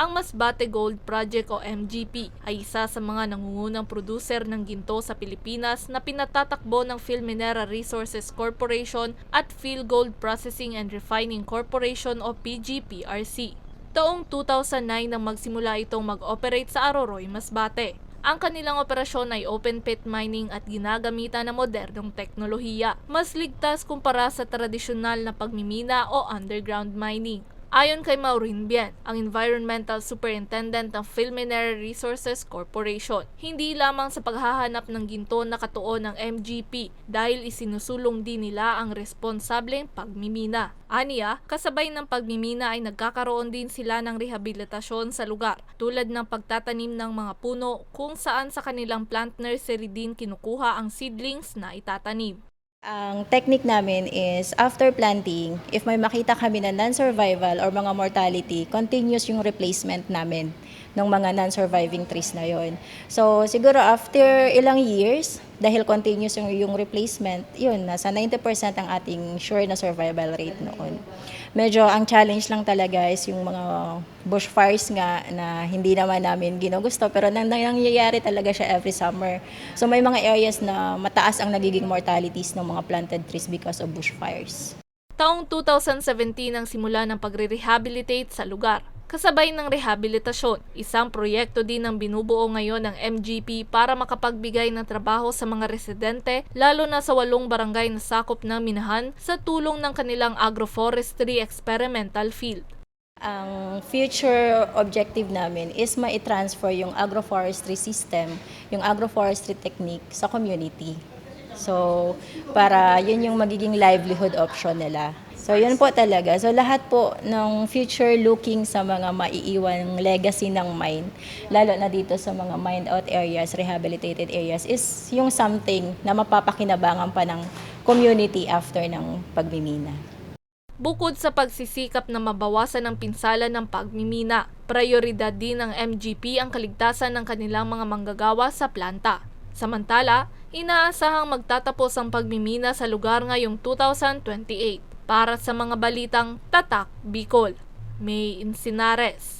Ang Masbate Gold Project o MGP ay isa sa mga nangungunang producer ng ginto sa Pilipinas na pinatatakbo ng Philminera Resources Corporation at Philgold Processing and Refining Corporation o PGPRC. Taong 2009 nang magsimula itong mag-operate sa Aroroy, Masbate. Ang kanilang operasyon ay open pit mining at ginagamitan ng modernong teknolohiya. Mas ligtas kumpara sa tradisyonal na pagmimina o underground mining. Ayon kay Maureen Bien, ang Environmental Superintendent ng Philminera Resources Corporation, hindi lamang sa paghahanap ng ginto na katuon ng MGP dahil isinusulong din nila ang responsableng pagmimina. Aniya, kasabay ng pagmimina ay nagkakaroon din sila ng rehabilitasyon sa lugar tulad ng pagtatanim ng mga puno kung saan sa kanilang plant nursery din kinukuha ang seedlings na itatanim. Ang technique namin is after planting, if may makita kami na non-survival or mga mortality, continuous yung replacement namin ng mga non-surviving trees na yon. So siguro after ilang years, dahil continuous yung, yung replacement, yun, nasa 90% ang ating sure na survival rate noon. Medyo ang challenge lang talaga is yung mga bushfires nga na hindi naman namin ginugusto pero nang nangyayari talaga siya every summer. So may mga areas na mataas ang nagiging mortalities ng mga planted trees because of bushfires. Taong 2017 ang simula ng pagre-rehabilitate sa lugar. Kasabay ng rehabilitasyon, isang proyekto din ang binubuo ngayon ng MGP para makapagbigay ng trabaho sa mga residente, lalo na sa walong barangay na sakop ng Minahan sa tulong ng kanilang agroforestry experimental field. Ang future objective namin is ma-transfer yung agroforestry system, yung agroforestry technique sa community. So, para yun yung magiging livelihood option nila. So, yun po talaga. So, lahat po ng future looking sa mga maiiwan legacy ng mine, lalo na dito sa mga mined out areas, rehabilitated areas, is yung something na mapapakinabangan pa ng community after ng pagmimina. Bukod sa pagsisikap na mabawasan ang pinsala ng pagmimina, prioridad din ng MGP ang kaligtasan ng kanilang mga manggagawa sa planta. Samantala, inaasahang magtatapos ang pagmimina sa lugar ngayong 2028 para sa mga balitang Tatak Bicol. May Insinares.